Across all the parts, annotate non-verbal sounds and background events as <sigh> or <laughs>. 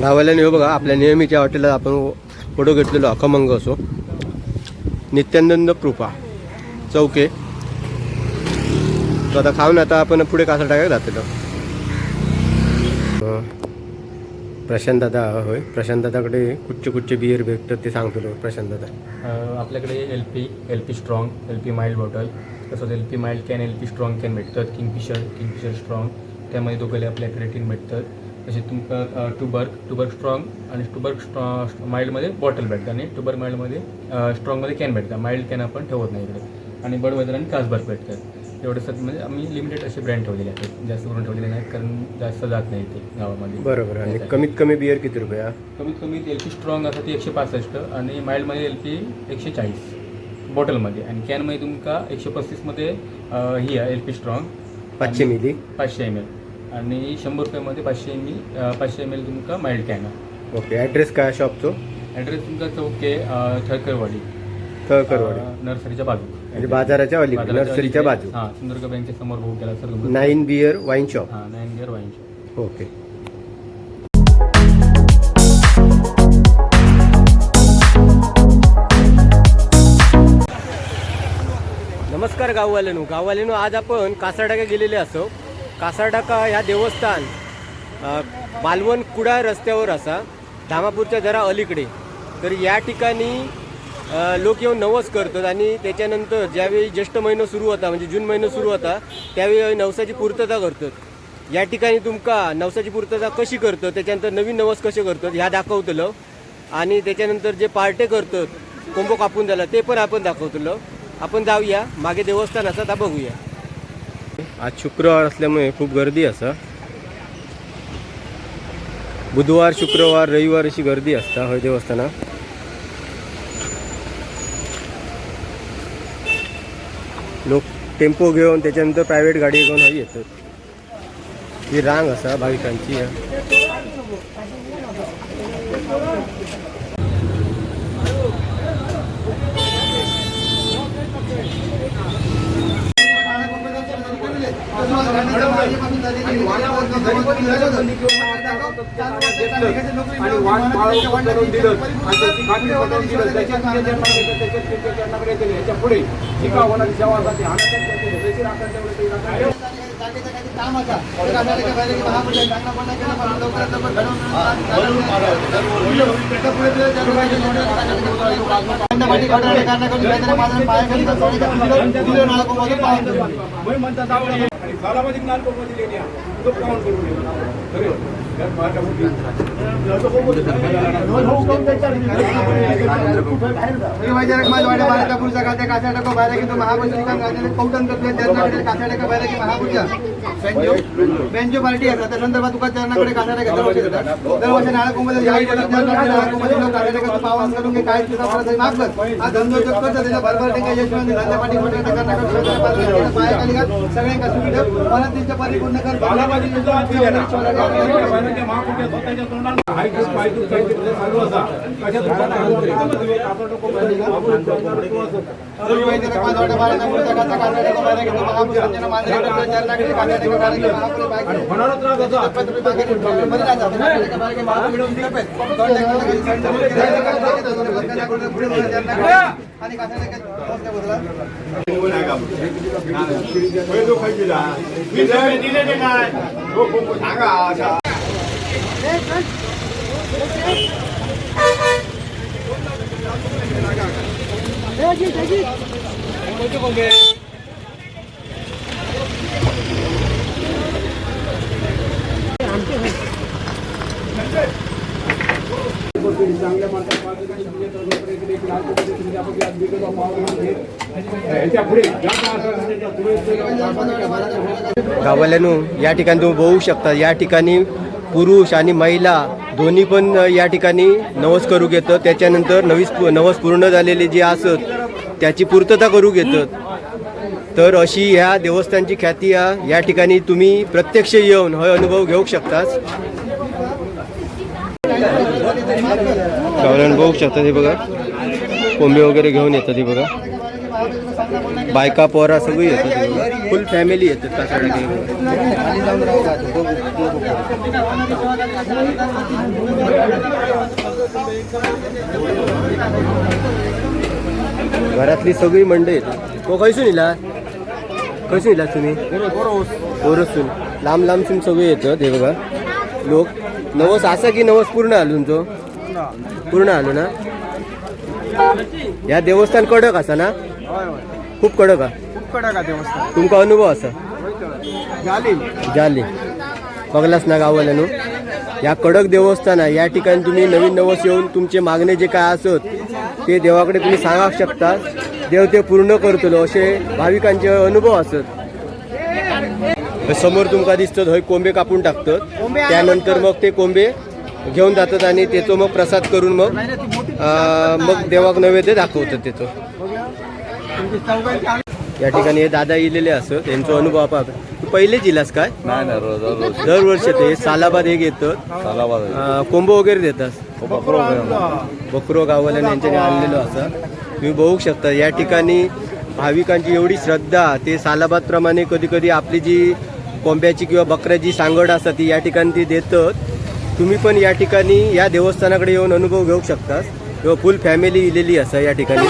गावाला नेऊ बघा आपल्या नेहमीच्या हॉटेलला आपण फोटो घेतलेलो अखमंग असो नित्यानंद कृपा चौके. तो आता खाऊन आता आपण पुढे कासा टाकायला जातलो. प्रशांत दादा होय प्रशांत दादाकडे कुठचे कुठचे बियर भेटतात ते सांगतो प्रशांत दादा. आपल्याकडे L P L P strong L P mild bottle तसंच L P mild can L P strong can भेटतात किंगफिशर किंगफिशर स्ट्रॉंग त्यामध्ये दोघेले आपल्याकडे टीन भेटतात. तसे तुमका टुबर्ग टुबर्ग स्ट्रॉंग आणि टुबर्ग स्ट्रॉ माइल्डमध्ये बॉटल भेटतं आणि टुबर्ग माइल्डमध्ये स्ट्रॉंगमध्ये कॅन भेटतं. माइल्ड कॅन आपण ठेवत नाही इकडे. आणि बडवेदर आणि कासबर्ग भेटतात. एवढं सग म्हणजे आम्ही लिमिटेड असे ब्रँड ठेवलेले आहेत. जास्त करून ठेवलेले नाहीत कारण जास्त जात नाही ते गावामध्ये. बरोबर. आणि कमीत कमी बियर किती रुपया? कमीत कमी एल पी स्ट्रॉंग असं ती एकशे पासष्ट आणि माइल्डमध्ये एल पी एकशे चाळीस बॉटलमध्ये आणि कॅनमध्ये तुमका एकशे पस्तीसमध्ये ही आहे एल पी स्ट्रॉंग पाचशे मिली. पाचशे एम एल आणि शंभर रुपयामध्ये पाचशे एम एल पाचशे एम एल तुमका माइल्ड कॅन ओके ॲड्रेस काय शॉपचो ॲड्रेस तुमका चौके थळकरवाडी. तळकरवाडी अं, नर्सरीच्या बाजू म्हणजे बाजाराच्या अलीकडे नर्सरीच्या बाजू हां सिंधुदुर्ग बँकच्या समोर भाऊ केला sir nine beer wine shop हां nine gear wine shop okay. नमस्कार गाववाल्यानो. गाववाल्यानो आज आपण कासारडाका गेलेले असो. कासारडाका ह्या देवस्थान मालवण कुडा रस्त्यावर असा धामापूरच्या जरा अलीकडे. तर या ठिकाणी लोक येऊन नवस करतात आणि त्याच्यानंतर ज्यावेळी ज्येष्ठ महिना सुरू होता म्हणजे जून महिना सुरू होता त्यावेळी नवसाची पूर्तता करतात. या ठिकाणी तुमका नवसाची पूर्तता कशी करतात त्याच्यानंतर नवीन नवस कसे करतात ह्या दाखवतलं. आणि त्याच्यानंतर जे पार्टे करतात कोंबो कापून झाला ते पण आपण दाखवतलो. आपण जाऊया मागे देवस्थान असं आता बघूया. आज शुक्रवार असल्यामुळे खूप गर्दी असा. बुधवार शुक्रवार रविवार अशी गर्दी असता हय देवस्थाना लोक टेम्पो घेऊन त्याच्यानंतर प्रायव्हेट गाडी घेऊन हय येतात ही रांग असा भाविकांची. आणि वाण पाळून करून दिलं आणि त्याची खात्री पटवून दिलं त्याच्या ह्याच्या पुढे जी का होणारी सेवासाठी हाणासाठी सामाजिक तेवढं ते राखण मी म्हणतात आपण आणि कालावधी ज्ञान करून दिले या तो पाहून करून दिला खरे घर की मुली बेंचो पार्टी आहे त्या संदर्भात तुका चरणाकडे दरवर्षी नाळा कुंभाचा जाहीर करतात चरणाकडे नाळा कुंभाचे लोक कासाडे पावन करून काय तुझा हा धंदो जो करतो त्याला भरभर टेका यशवंत धंदा पाठी मोठ्या कर्नाटक पायाखाली घाल. सगळ्यांका सुविधा मला त्यांच्या कर. दिले आपण होणारच ना तसं सांगा चांगल्या गावाल्यानो या ठिकाणी तुम्ही बघू शकता या ठिकाणी पुरुष आणि महिला दोन्ही पण या ठिकाणी नवस करू घेतात. त्याच्यानंतर नवीस नवस पूर्ण झालेले जे असत त्याची पूर्तता करू घेतात. तर अशी ह्या देवस्थानची ख्याती या या ठिकाणी तुम्ही प्रत्यक्ष येऊन हा अनुभव घेऊ शकताच गावल्यानं बघू शकता हे बघा. कोंबे वगैरे घेऊन येतात हे बघा. बायका पोरा सगळी येतात फुल फॅमिली येतात कासारडाके खाली घरातली सगळी मंडळी तो खैसून इला खैसून इला तुम्ही ओरसून लांब लांबसून सगळे येतात हे बघा. लोक. नवस असा की नवस पूर्ण आलो तो? पूर्ण आलो ना या देवस्थान कडक असा ना? खूप कडक हा? खूप कडक आहे देवस्थान. तुमका अनुभव असा? झाली झाले बघलास ना गावाल्यानं? या कडक देवस्थान आहे. या ठिकाणी तुम्ही नवीन नवस येऊन तुमचे मागणे जे काय असत ते देवाकडे तुम्ही सांगा शकता. देव ते पूर्ण करतलो असे भाविकांचे अनुभव असत. समोर तुमका दिसतं हय कोंबे कापून टाकतात. त्यानंतर मग ते कोंबे घेऊन जातात आणि त्याचं मग प्रसाद करून मग अं, मग देवाक नैवेद्य दाखवतात त्याचं या ठिकाणी हे दादा इलेले असत त्यांचा अनुभव आपण तू पहिलेच इलास काय? नाही नाही रोज रोज दरवर्षी ते सालाबाद हे घेतात. सालाबाद. कोंबो वगैरे देतात. बकरो गावाला यांच्याने आणलेलो असा. तुम्ही बघू शकता या ठिकाणी भाविकांची एवढी श्रद्धा ते सालाबाद प्रमाणे कधी कधी आपली जी कोंब्याची किंवा बकऱ्याची सांगड असतात ती या ठिकाणी ती देतात. तुम्ही पण या ठिकाणी या देवस्थानाकडे येऊन अनुभव घेऊ शकता किंवा फुल फॅमिली इलेली असा या ठिकाणी.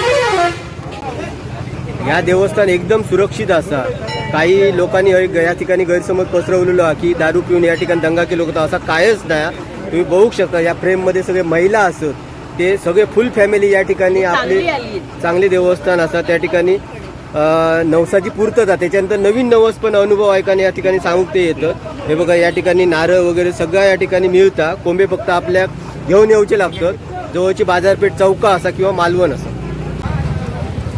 या देवस्थान एकदम सुरक्षित असा. काही लोकांनी या ठिकाणी गैरसमज पसरवलेलो हा की दारू पिऊन या ठिकाणी दंगा केलो होता असा कायच नाही. तुम्ही बघू शकता या फ्रेममध्ये सगळे महिला असत ते सगळे फुल फॅमिली या ठिकाणी आपले चांगले देवस्थान असतात त्या ठिकाणी नवसाची पूर्तता त्याच्यानंतर नवीन नवस पण अनुभव ऐकाने या ठिकाणी सांगूक ते येतं. हे बघा या ठिकाणी नारळ वगैरे सगळं या ठिकाणी मिळता कोंबे फक्त आपल्या घेऊन येऊचे लागतात जवळची बाजारपेठ चौका असा किंवा मालवण असा.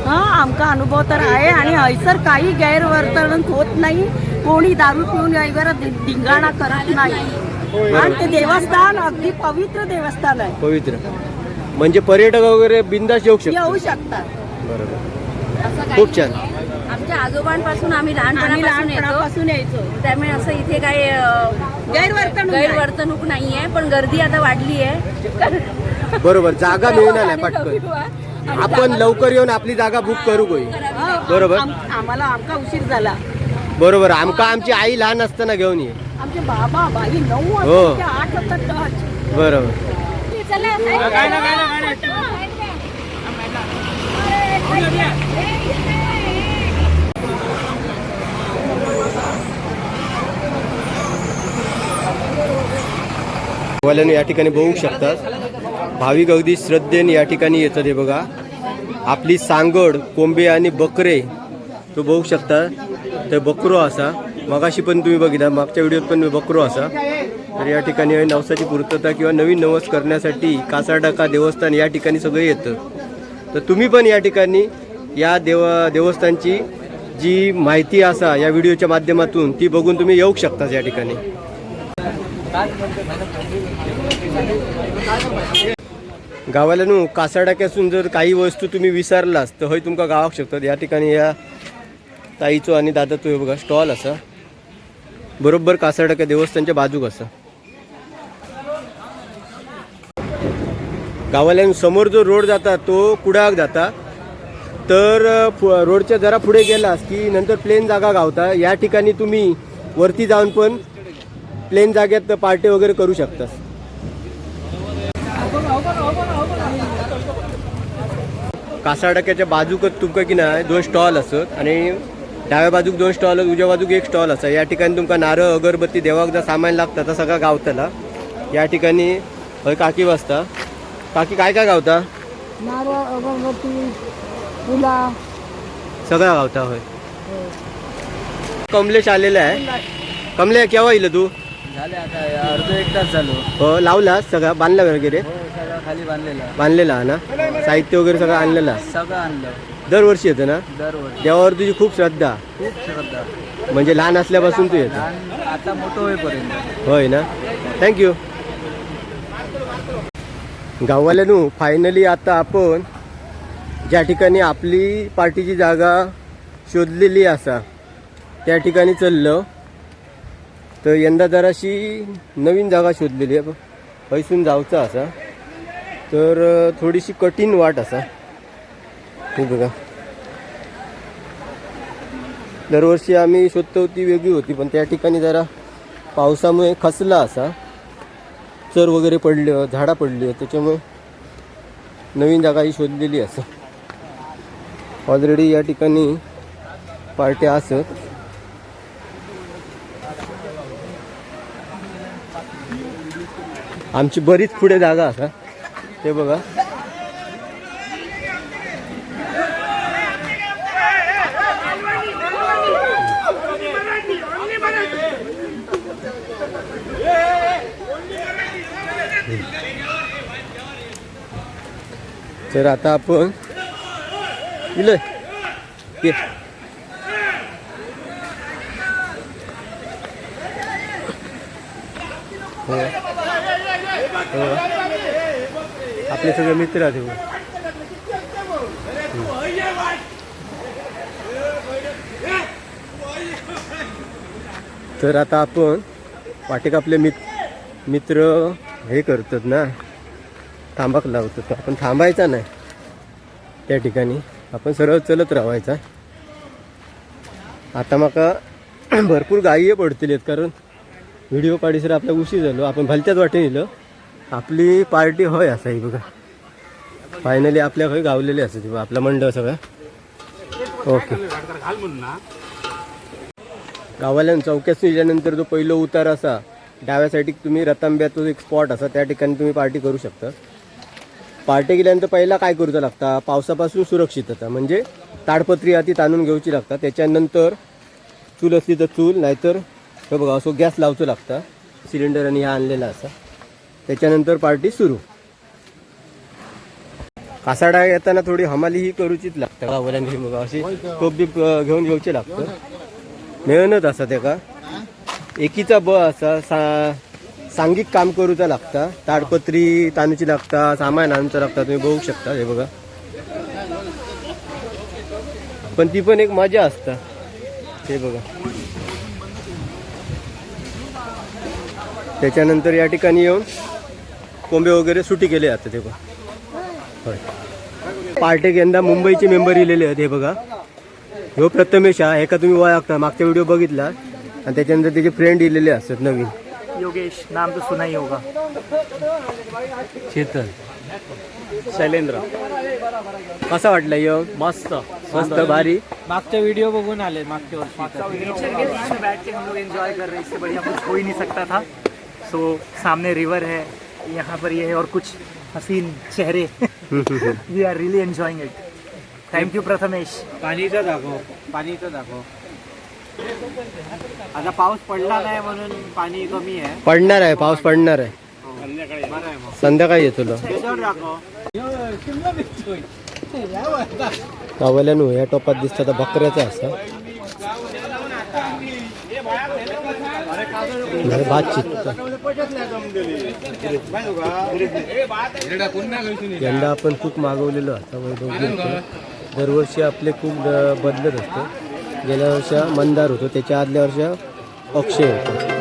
हा आमचा अनुभव तर आहे आणि हयसर काही गैरवर्तन होत नाही कोणी दारू पिऊन धिंगाणा करत नाही. आणि ते देवस्थान अगदी पवित्र देवस्थान आहे. पवित्र. म्हणजे पर्यटक वगैरे बिंदास येऊ शकतात. येऊ शकतात. बरोबर. असं काही खूप छान. नाहीये. आमच्या आजोबांपासून आम्ही आम्ही लहानपणापासून येतो. लहानपणापासून यायचो. त्यामुळे असं इथे काही अं, गैरवर्तन गैरवर्तणूक नाहीये पण गर्दी आता वाढली आहे बरोबर. जागा मिळणार नाही पटकन. आपण लवकर येऊन आपली जागा बुक करू गोई बरोबर. आम्हाला आमका उशीर झाला. बरोबर आमका आमची आई लहान असताना घेऊन ये. आमचे बाबा बाई नऊ हो. वाजता ते आठ वाजता टच बरोबर. वाल्यानं या ठिकाणी बघू शकतात. भाविक अगदी श्रद्धेने या ठिकाणी येतात हे बघा. आपली सांगड कोंबे आणि बकरे तो बघू शकता. तर बकरो असा. मगाशी पण तुम्ही बघितला मागच्या व्हिडिओत पण बकरो असा. तर या ठिकाणी नवसाची पूर्तता किंवा नवीन नवस करण्यासाठी कासारडाका देवस्थान या ठिकाणी सगळं येतं. तर तुम्ही पण या ठिकाणी या देव देवस्थानची जी माहिती असा या व्हिडिओच्या माध्यमातून ती बघून तुम्ही येऊ शकता या ठिकाणी. गावाला न्हू कासाडाक्यासून जर काही वस्तू तुम्ही विसरलास तर हय तुमका गावाक शकतात. या ठिकाणी या ताईचो आणि दादाचो हे बघा स्टॉल असा. बरोबर कासाडाक्या देवस्थानच्या बाजूक असा. गावाल्यान समोर जो रोड जाता तो कुडाक जाता. तर फु- रोडच्या जरा पुढे गेलास की नंतर प्लेन जागा गावता. या ठिकाणी तुम्ही वरती जाऊन पण प्लेन जागेत पार्टी वगैरे करू शकतास कासाडक्याच्या बाजूकच तुमका की नाही दोन स्टॉल असत आणि डाव्या बाजूक दोन स्टॉल उजव्या बाजूक एक स्टॉल असा. या ठिकाणी तुमका नारळ अगरबत्ती देवाक जा सामान लागतं तर सगळं गावतला. या ठिकाणी हय काकी वाजता काकी काय काय गावता? नारळ अगरबत्ती फुला. सगळं गावता होय. कमलेश आलेला आहे. कमले केव्हा येईल तू? झाले आता अर्ध एक तास झालो. हो लावला सगळा बांधला वगैरे? सगळं खाली बांधलेलं. बांधलेला हा ना? साहित्य वगैरे सगळं आणलेला सगळं आणलं. दरवर्षी येतं ना? दरवर्षी. देवावर तुझी खूप श्रद्धा. खूप श्रद्धा. म्हणजे लहान असल्यापासून तू येतो. लहान आता मोठं होईपर्यंत. होय ना? थँक्यू गाववाल्यानू फायनली आता आपण ज्या ठिकाणी आपली पार्टीची जागा शोधलेली असा त्या ठिकाणी चाललो. तर यंदा जराशी नवीन जागा शोधलेली आहे. पैसून जावचा असा. तर थोडीशी कठीण वाट असा. हे बघा दरवर्षी आम्ही शोधतो ती वेगळी होती पण त्या ठिकाणी जरा पावसामुळे खचला असा. चर वगैरे पडले झाडा पडली त्याच्यामुळे नवीन जागा ही शोधलेली असं. ऑलरेडी या ठिकाणी पार्ट्या असत. आमची बरीच पुढे जागा असा. ते बघा. तर आता आपण इलय ये. हो. हो. आपले सगळे मित्र आहेत हो. तर आता आपण वाटेक आपले मित मित्र हे करतात ना. थांबाक लावतो तर आपण थांबायचा नाही. त्या ठिकाणी आपण सरळ चलत राहायचा. आता मका <clears throat> भरपूर गायी पडतील कारण व्हिडिओ काढीसर आपल्या उशी झालो. आपण भलत्याच वाटेन येलो आपली पार्टी होय असा ही बघा. फायनली आपल्या खंय गावलेली असं ती बघा, आपला मंडळ सगळा. ओके गावाल्यान चौक्यास गेल्यानंतर जो पहिलो उतार असा डाव्या साईडी तुम्ही रतांब्याचो एक स्पॉट असा त्या ठिकाणी तुम्ही पार्टी करू शकता. पार्टी केल्यानंतर पहिला काय करूचं लागता? पावसापासून सुरक्षितता म्हणजे ताडपत्री आधी ताणून घेऊची लागता. त्याच्यानंतर चूल असली तर चूल नाहीतर हे बघा असो गॅस लावचो लागता. सिलेंडर आणि हा आणलेला असा. त्याच्यानंतर पार्टी सुरू. कासाडा येताना थोडी हमाली ही करूचीच लागता. गावाल्यांनी बघा अशी टोप बीप घेऊन घेऊची लागतं. मेहनत असा तेका एकीचा ब असा सा सांघिक काम करूचा लागता. ताडपत्री तांदूची लागता सामान आणूचा लागता तुम्ही बघू शकता हे बघा. पण ती पण एक मजा असता. हे बघा. त्याच्यानंतर या ठिकाणी येऊन कोंबे वगैरे सुटी केले जातात ते बघा. होय. पार्टेक यंदा मुंबईचे मेंबर इलेले आहेत हे बघा. ह्यो प्रथमेश हा एका तुम्ही ओळखता मागच्या व्हिडिओ बघितला आणि त्याच्यानंतर त्याचे फ्रेंड इलेले असतात नवीन. योगेश नाम तो सुना ही होगा. चेतन. शैलेंद्र. कसा वाटला यो मस्त. मस्त भारी. मागचा वीडियो बघून आले मागच्या वर्षी. नेचर के बीच में बैठ के हम लोग एंजॉय कर रहे हैं इससे बढ़िया कुछ हो ही नहीं सकता था. सो सामने रिवर है यहाँ पर ये है और कुछ हसीन चेहरे. We are really enjoying it thank you Prathamesh पाणीचं दाखव पाणीचं दाखव आता पाऊस पडला नाही म्हणून पाणी कमी आहे. पडणार आहे पाऊस पडणार आहे. संध्याकाळी येतो गावाल्यानं या टोपात दिसतं तर बकऱ्याचा असा. भात यंदा आपण कूक मागवलेलो आता वैभव. दरवर्षी आपले ब- बदलत असतो. गेल्या वर्ष मंदार होतो त्याच्या आदल्या वर्ष अक्षय होतो.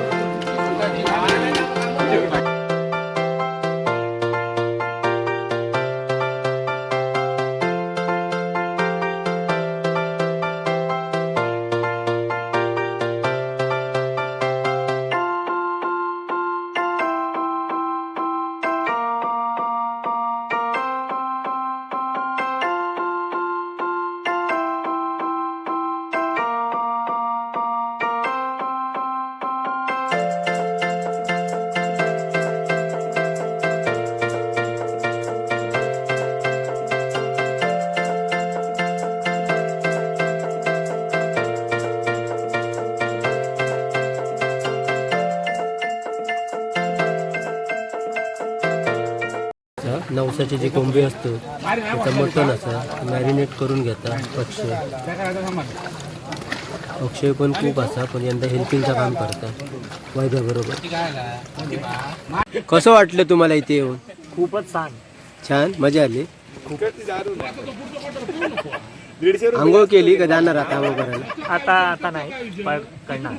नवसाचे जे कोंबे असतो त्याचं मटण असं मॅरिनेट करून घेता अक्षय. अक्षय पण खूप असा पण यंदा हेल्पिंगचं काम करता. वैभव बरोबर. कसं वाटलं तुम्हाला इथे येऊन? खूपच छान. छान? मजा आली? आंघोळ केली का जाणार आता आंघोळ करायला? आता आता नाही करणार.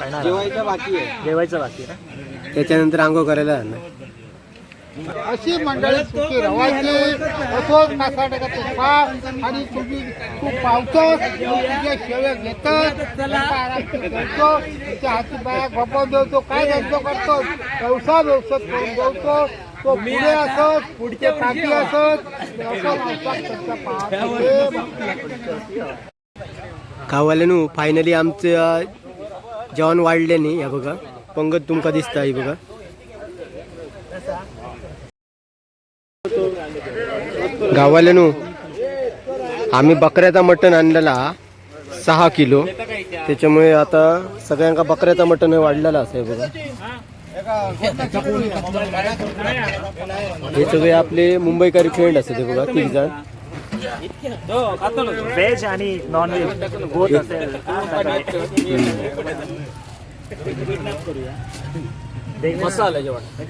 करणार. जेवायचं बाकी आहे. जेवायचं बाकी आहे त्याच्यानंतर आंघोळ करायला जाणार. अशी मंडळी सुखी रवायची असोच कासाटकाचे पाव आणि तुम्ही तू पावतो तुझ्या शेवे घेतात करतो. तुझ्या हाती बाया गप्पा देतो काय धंदो करतो? व्यवसाय व्यवसाय करून देतो तो पुढे असत पुढचे काठी असत. व्यवसाय व्यवसाय फायनली आमचं जेवण वाढले नाही. या बघा पंगत तुमका दिसता ही बघा. गाववाल्यानू आम्ही बकऱ्याचा मटण आणलेला सहा किलो. त्याच्यामुळे आता सगळ्यांका बकऱ्याचा मटण वाढलेला असं बघा. हे सगळे आपले मुंबईकारी फ्रेंड असते ते बघा तीन जण व्हेज आणि नॉन व्हेज बोथ असेल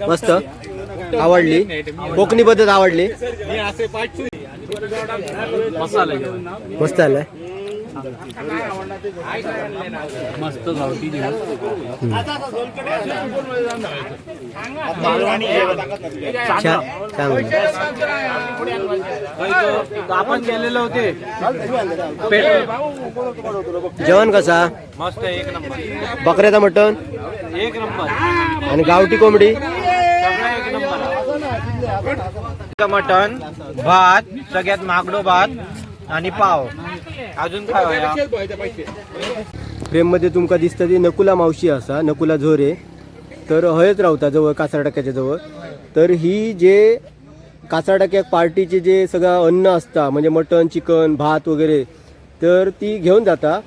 मस्त आवडली. कोकणी पद्धत आवडली. मस्त आलाय छान छान आपण गेलेलो होते जेवण कसा? मस्त एक नंबर. बकऱ्याचा मटण? एक नंबर. आणि गावठी कोंबडी? मटन भात सगळ्यात मागडो भात आणि पाव. अजून काय होया? फ्रेममध्ये तुमका दिसता ती नकुला मावशी असा नकुला झोरे. तर हयच रावता जवळ कासारटाक्याच्या जवळ. तर ही जे कासारटाक्या पार्टीचे जे सगळं अन्न असता म्हणजे मटण चिकन भात वगैरे तर ती घेऊन जाता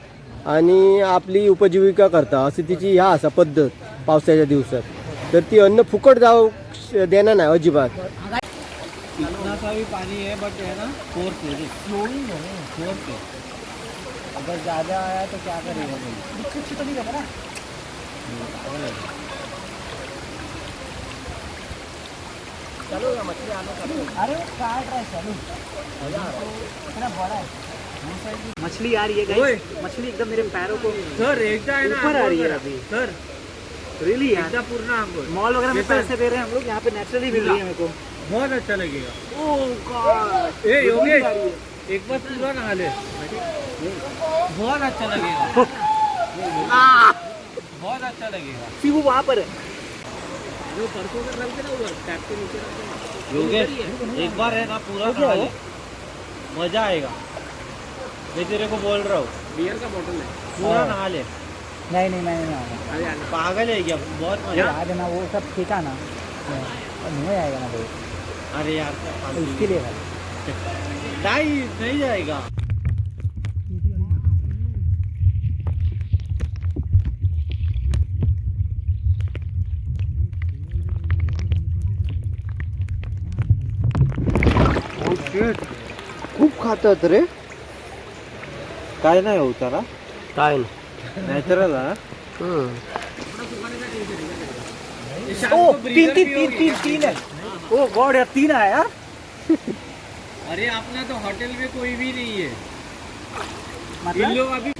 आणि आपली उपजीविका करता. अशी तिची ह्या असा पद्धत पावसाच्या दिवसात. तर ती अन्न फुकट जाऊ देणार नाही अजिबात. इतना सा भी पानी है बट है ना फोर्स है अगर ज़्यादा आया तो क्या करेगा भाई? मछली आ रही है मछली एकदम मेरे पैरों को सर ऊपर आ रही है अभी। सर। रियली यार? मॉल वगैरह में तो- पैसे दे रहे हैं हम लोग यहाँ पे नेचुरली मिल रही है मेरे को। बहुत अच्छा लगेगा। ओह गॉड ए योगेश एक बार पूरा नहा ले बहुत अच्छा लगेगा। <laughs> बहुत अच्छा लगेगा। सी वो वहाँ पर है। जो परसों कर रखे ना उधर टैप के नीचे रखे ना योगेश एक बार है ना पूरा नहा ले मज़ा आएगा। मैं तेरे को बोल रहा हूँ। बियर का बोतल है। पूरा नहा ले। नहीं नहीं मैंने नहीं अरे पागल है क्या? बहुत मज़ा आज ना वो सब ठीका ना। नहीं आएगा ना भाई। अरे यार क्या उसके लिए है नहीं नहीं जाएगा। खातात रे. काय नाही होत त्याला? काय नॅचरल ओ तीन तीन तीन तीन तीन है ओ गॉड यार तीन है. यार अरे अपना तो होटल में कोई भी नहीं है. इन लोग अभी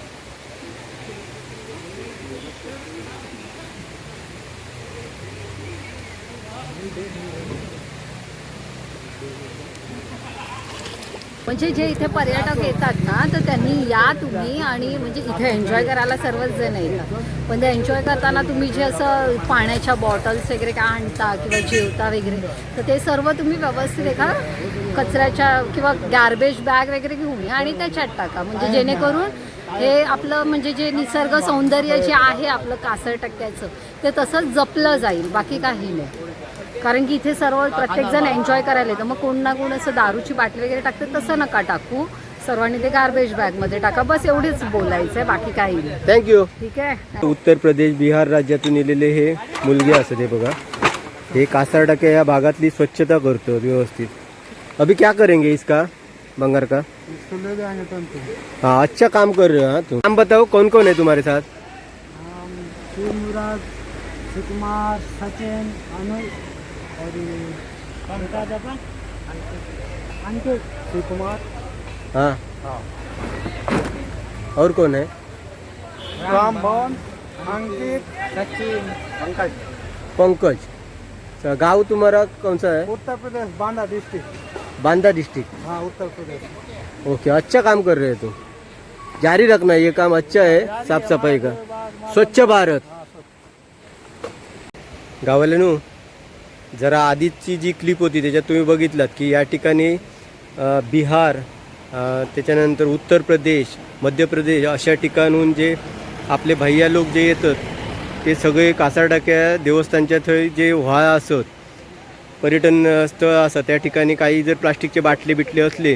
म्हणजे जे इथे पर्यटक येतात ना तर त्यांनी या तुम्ही आणि म्हणजे इथे एन्जॉय करायला सर्वच जण येतात. पण ते एन्जॉय करताना तुम्ही जे असं पाण्याच्या बॉटल्स वगैरे काय आणता किंवा जेवता वगैरे तर ते सर्व तुम्ही व्यवस्थित एका कचऱ्याच्या किंवा गार्बेज बॅग वगैरे घेऊन या आणि त्याच्यात टाका. म्हणजे जेणेकरून हे आपलं म्हणजे जे निसर्ग सौंदर्य जे आहे आपलं कासर टक्क्याचं ते तसंच जपलं जाईल बाकी काही नाही. कारण की इथे सर्व प्रत्येक जण एन्जॉय करायला येतं. मग कोण ना कोण असं दारूची बाटली वगैरे टाकते तसं नका टाकू. सर्वांनी ते गार्बेज बॅगमध्ये टाका. बस एवढीच बोलायचं आहे बाकी काही नाही. थँक्यू ठीक आहे? उत्तर प्रदेश बिहार राज्यातून येलेले हे मुलगे असत हे बघा. हे कासारटाक्या या भागातली स्वच्छता करतो व्यवस्थित. अभी क्या करेंगे इसका? बंगार का? इसको ले जाएंगे तुमको हाँ अच्छा काम कर रहे हो हाँ तुम नाम बताओ कौन कौन है तुम्हारे साथ? सुकुमार सचिन अनुज। और पंकज अपन। अंकित। शिवकुमार हाँ। और कौन है? रामभवन अंकित। सचिन। पंकज। तो गाँव तुम्हारा कौन सा है? उत्तर प्रदेश बांदा डिस्ट्रिक्ट। बांदा डिस्ट्रिक्ट। हाँ उत्तर प्रदेश। ओके अच्छा काम कर रहे हो तुम। जारी रखना ये काम अच्छा है साफ़ सफ़ाई का। स्वच्छ भारत। गावाल्यानो जरा आधीची जी क्लिप होती त्याच्यात तुम्ही बघितलात की या ठिकाणी बिहार त्याच्यानंतर उत्तर प्रदेश मध्य प्रदेश अशा ठिकाणहून जे आपले भैया लोक जे येतात ते सगळे कासारडाक्या देवस्थानच्या थंय जे व्हाळा असत पर्यटन स्थळ असं त्या ठिकाणी काही जर प्लास्टिकचे बाटले बिटले असले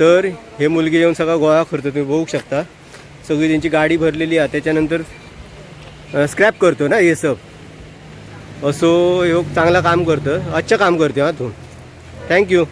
तर हे मुलगे येऊन सगळा गोळा करतो. तुम्ही बघू शकता. सगळी त्यांची गाडी भरलेली आहे. त्याच्यानंतर स्क्रॅप करतो ना हे सब. असो ह्यो चांगला काम करतं. अच्छा काम करते हां तू. थँक्यू